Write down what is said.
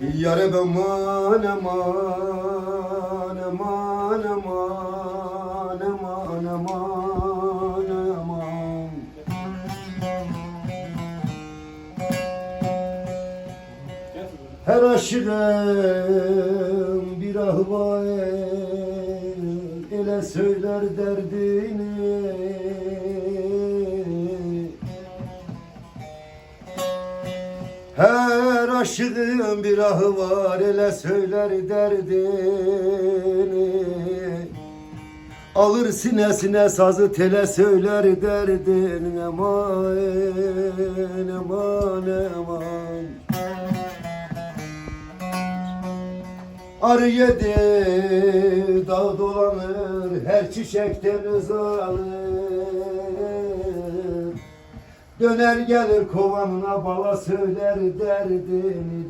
Yare ben aman aman aman aman aman aman aman Her aşığın bir ahı var Ele söyler derdini. Her aşığın bir ahı var Ele söyler derdini. Alır sinesine sazı tele söyler derdini. Aman aman aman. Arı yedi dağ dolanır Her çiçekten uzanır Döner gelir kovanına bala söyler derdini